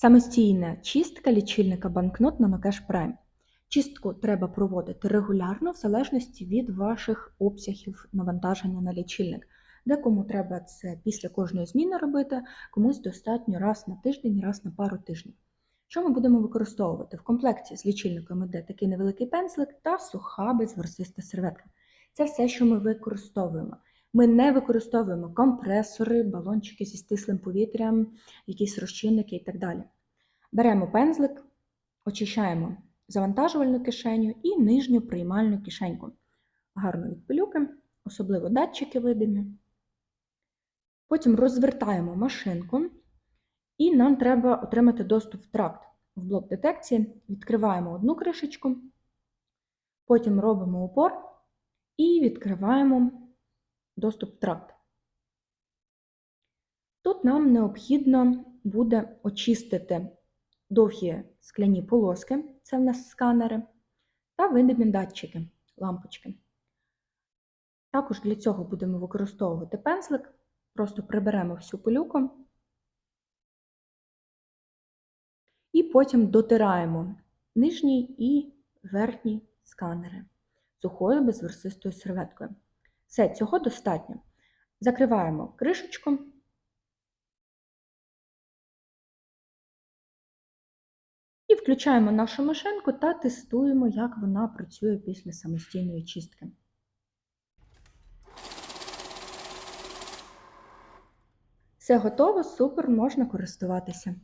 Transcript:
Самостійна чистка лічильника банкнот на Nocash Prime. Чистку треба проводити регулярно в залежності від ваших обсягів навантаження на лічильник. Декому треба це після кожної зміни робити, комусь достатньо раз на тиждень, раз на пару тижнів. Що ми будемо використовувати? В комплекті з лічильником іде такий невеликий пензлик та суха безворсиста серветка. Це все, що ми використовуємо. Ми не використовуємо компресори, балончики зі стислим повітрям, якісь розчинники і так далі. Беремо пензлик, очищаємо завантажувальну кишеню і нижню приймальну кишеньку. Гарно від пилюки, особливо датчики видимі. Потім розвертаємо машинку, і нам треба отримати доступ в тракт. В блок детекції відкриваємо одну кришечку, потім робимо упор і відкриваємо доступ в тракт. Тут нам необхідно буде очистити довгі скляні полоски, це в нас сканери, та видимі датчики, лампочки. Також для цього будемо використовувати пензлик, просто приберемо всю пилюку і потім дотираємо нижній і верхній сканери сухою безверсистою серветкою. Все, цього достатньо. Закриваємо кришечку. І включаємо нашу машинку та тестуємо, як вона працює після самостійної чистки. Все готово, супер, можна користуватися.